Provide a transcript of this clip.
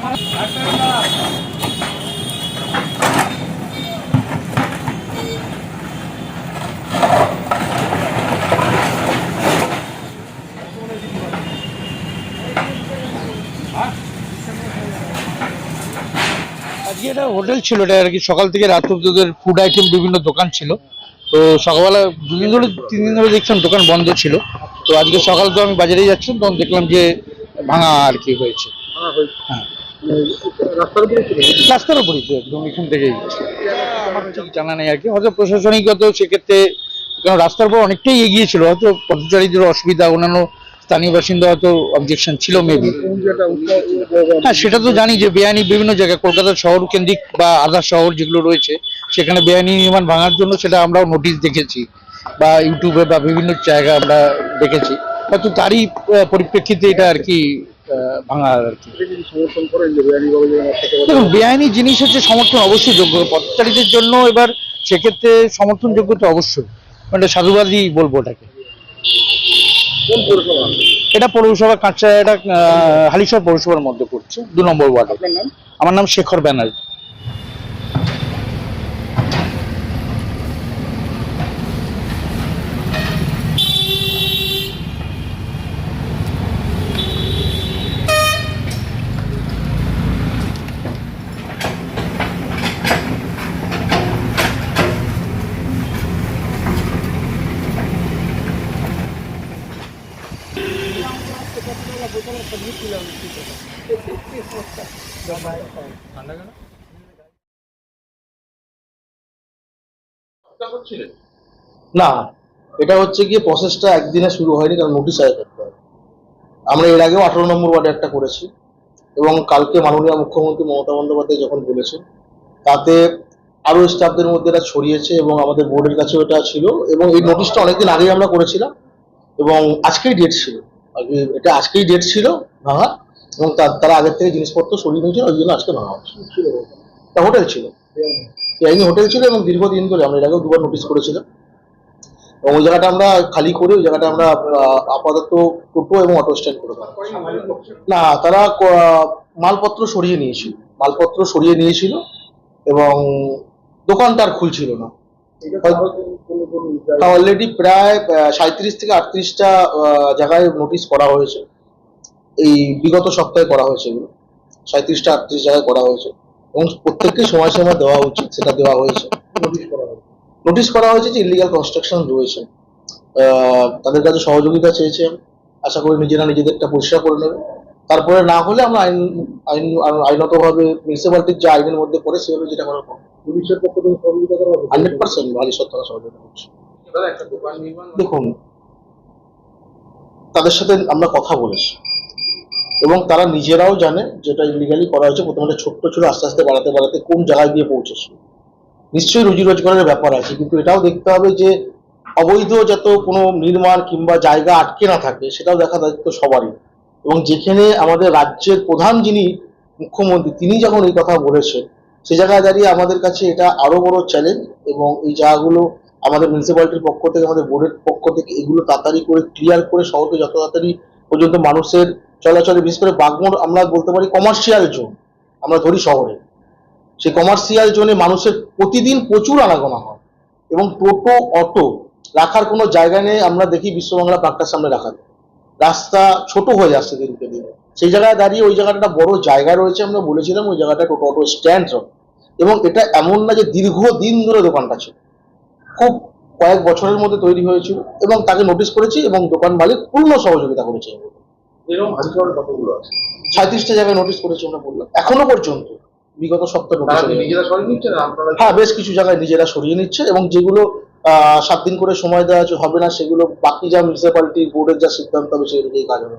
আজকে এটা হোটেল ছিল এটা আর কি সকাল থেকে রাত অব্দি ওদের ফুড আইটেম বিভিন্ন দোকান ছিল। তো সকালবেলা দুদিন ধরে তিন দিন ধরে দেখছিলাম দোকান বন্ধ ছিল। তো আজকে সকাল তো আমি বাজারে যাচ্ছিলাম তখন দেখলাম যে ভাঙা আর কি হয়েছে। হ্যাঁ। রাস্তার উপরে উপরই তো একদম এখান থেকেই। জানা নেই আর কি। হয়তো প্রশাসনিকগত সেক্ষেত্রে কারণ রাস্তার উপর অনেকটাই এগিয়ে ছিল। হয়তো পথচারীদের অসুবিধা, অন্যান্য স্থানীয় বাসিন্দা হয়তো অবজেকশন ছিল মেবি হ্যাঁ সেটা তো জানি যে বেআইনি বিভিন্ন জায়গায় কলকাতার শহর কেন্দ্রিক বা আদার শহর যেগুলো রয়েছে, সেখানে বেআইনি নির্মাণ ভাঙার জন্য সেটা আমরাও নোটিশ দেখেছি বা ইউটিউবে বা বিভিন্ন জায়গায় আমরা দেখেছি। হয়তো তারই পরিপ্রেক্ষিতে এটা আর কি আর কি। দেখুন বেআইনি জিনিস হচ্ছে সমর্থন অবশ্যই যোগ্য। পথচারীদের জন্য এবার সেক্ষেত্রে সমর্থনযোগ্য তো অবশ্যই। মানে সাধুবাদই বলব ওটাকে এটা পৌরসভা কাঁচা এটা হালিশহর পৌরসভার মধ্যে পড়ছে দু নম্বর ওয়ার্ডে। আমার নাম শেখর ব্যানার্জি। না, এটা হচ্ছে গিয়ে প্রসেসটা একদিনে শুরু হয়নি, কারণ নোটিশ আয় করতে হয় আমরা এর আগেও আঠারো নম্বর ওয়ার্ডে একটা করেছি, এবং কালকে মাননীয় মুখ্যমন্ত্রী মমতা বন্দ্যোপাধ্যায় যখন বলেছেন, তাতে আরও স্টাফদের মধ্যে এটা ছড়িয়েছে এবং আমাদের বোর্ডের কাছেও এটা ছিল, এবং এই নোটিশটা অনেকদিন আগেই আমরা করেছিলাম, এবং আজকেই ডেট ছিল। এটা আজকেই ডেট ছিল ভাঙা এবং তারা আগের থেকে জিনিসপত্র সরিয়ে নিয়েছিল ওই জন্য আজকে ভাঙা হচ্ছে। তা হোটেল ছিল। বেআইনি হোটেল ছিল এবং দীর্ঘদিন ধরে আমরা এর আগেও দুবার নোটিশ করেছিলাম। এবং ওই জায়গাটা আমরা খালি করে ওই জায়গাটা আমরা আপাতত টোটো এবং অটো স্ট্যান্ড করে দেবো। না তারা মালপত্র সরিয়ে নিয়েছিল। মালপত্র সরিয়ে নিয়েছিল এবং দোকানটা আর খুলছিল না। অলরেডি প্রায় সাঁত্রিশ থেকে আটত্রিশটা জায়গায় নোটিশ করা হয়েছে। এই বিগত সপ্তাহে করা হয়েছে এগুলো। সাঁত্রিশটা আটত্রিশ জায়গায় করা হয়েছে। এবং প্রত্যেককে সময় সময় দেওয়া উচিত সেটা দেওয়া হয়েছে। নোটিশ করা হয়েছে। যে ইলিগাল কনস্ট্রাকশন রয়েছে। আহ, তাদের কাছে সহযোগিতা চেয়েছে। আমি। আশা করি নিজেরা নিজেদেরটা পরিষ্কার করে নেবে। তারপরে না হলে আমরা আইন আইন আইনতভাবে মিউনিসিপ্যালিটির যে আইনের মধ্যে পড়ে সেভাবে যেটা করার পুলিশের পক্ষ থেকে সহযোগিতা করা হবে? হান্ড্রেড পার্সেন্ট ভালো সত্তর সহযোগিতা করছে। দেখুন তাদের সাথে আমরা কথা বলেছি। এবং তারা নিজেরাও জানে যেটা ইলিগালি করা হয়েছে প্রথমে ছোট্ট ছিল আস্তে আস্তে বাড়াতে বাড়াতে কোন জায়গায় গিয়ে পৌঁছেছে। নিশ্চয়ই রুজি রোজগারের ব্যাপার আছে কিন্তু এটাও দেখতে হবে যে অবৈধ যত কোনো নির্মাণ কিংবা জায়গা আটকে না থাকে সেটাও দেখা দায়িত্ব সবারই। এবং যেখানে আমাদের রাজ্যের প্রধান যিনি মুখ্যমন্ত্রী, তিনি যখন এই কথা বলেছেন, সে জায়গায় দাঁড়িয়ে আমাদের কাছে এটা আরও বড় চ্যালেঞ্জ এবং এই জায়গাগুলো আমাদের মিউনিসিপ্যালিটির পক্ষ থেকে, আমাদের বোর্ডের পক্ষ থেকে এগুলো তাড়াতাড়ি করে ক্লিয়ার করে শহরকে যত তাড়াতাড়ি পর্যন্ত মানুষের চলাচলে, বিশেষ করে বাগমোড় আমরা বলতে পারি কমার্শিয়াল জোন আমরা ধরি শহরে সেই কমার্শিয়াল জোনে মানুষের প্রতিদিন প্রচুর আনাগোনা হয় এবং টোটো, অটো রাখার কোনো জায়গা নেই, আমরা দেখি বিশ্ববাংলা পার্কটার সামনে রাখা। রাস্তা ছোট হয়ে যাচ্ছে দিনকে দিনে। সেই জায়গায় দাঁড়িয়ে ওই জায়গাটা একটা বড় জায়গা রয়েছে আমরা বলেছিলাম ওই জায়গাটা টোটো অটো স্ট্যান্ড এবং এটা এমন না যে দীর্ঘদিন ধরে দোকানটা ছিল। খুব কয়েক বছরের মধ্যে তৈরি হয়েছিল এবং তাকে নোটিশ করেছি এবং দোকান মালিক পূর্ণ সহযোগিতা করেছে। সাঁত্রিশটা জায়গায় নোটিশ করেছি আমরা বললাম। এখনও পর্যন্ত বিগত সপ্তাহে নোটিশ হ্যাঁ বেশ কিছু জায়গায় নিজেরা সরিয়ে নিচ্ছে এবং যেগুলো সাত দিন করে সময় দেওয়া হবে না, সেগুলো বাকি যা মিউনিসিপ্যালিটি বোর্ডের যা সিদ্ধান্ত হবে সেগুলো কাজ হবে।